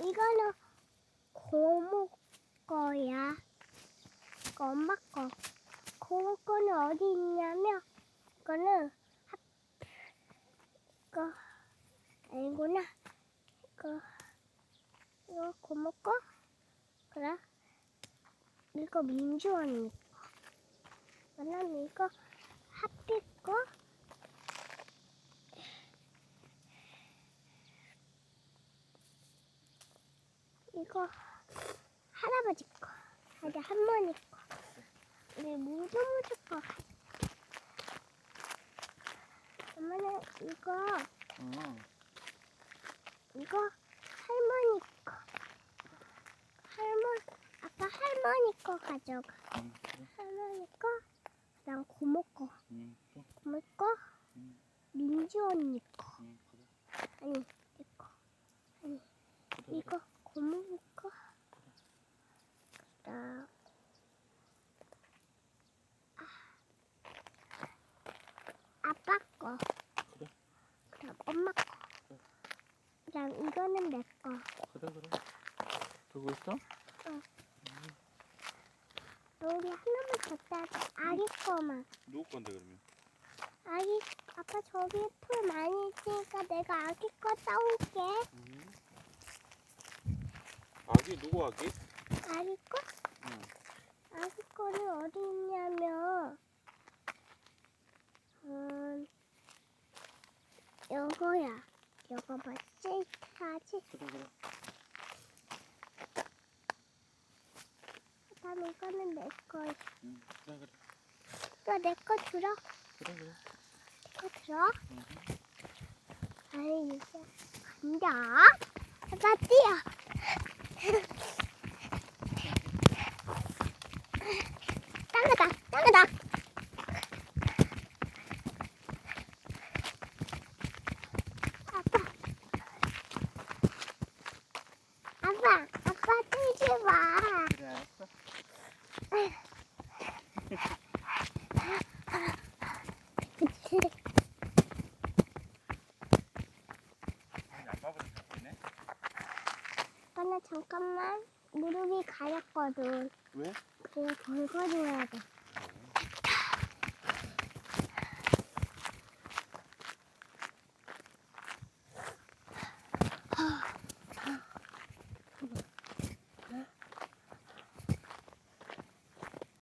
이거는 고모 거야. 엄마 거. 고모 거는 어디 있냐면 이거는 합... 이거 아니구나. 이거 이거 고모 거? 그래? 이거 민주언니 거. 왜냐면 이거 하필 이거 할아버지 거 아니 할머니 거 무도 무도 거 엄마는 이거 응. 이거 할머니 거. 할머 아빠 할머니 거 가져가. 응. 할머니 거. 그다음 고모 거. 응. 고모 거. 응. 민주 언니 거. 아니 그래. 이거 고모 거. 그다음 아. 아빠 거. 그래. 그다음 엄마 거. 그래. 그다음 이거는 내 거. 그래 그래. 들고 있어? 우리 하나만 갖다 줘. 아기 거만. 누구 건데 그러면? 아기 아빠 저기 풀 많이 있으니까 내가 아기 거 따올게. 응. 아기 누구 아기? 아기 거? 응. 아기 거는 어디 있냐면 음 요거 야. 요거 맞지? 하지? 그래 그래. 그다음 이거는 내 거. 응. 그래 그래. 이거 내 거 들어. 그래 그래. 이거 들어. 응. 아이 이제 간다. 아빠 뛰어. 땅가다. 땅가다. 아빠. 아빠. 아빠 뛰지 마. 그래 알았어. 아빠보다 잘되네. 아빠는 잠깐만 무릎이 가렸거든. 왜? 그래서 긁어줘야 돼.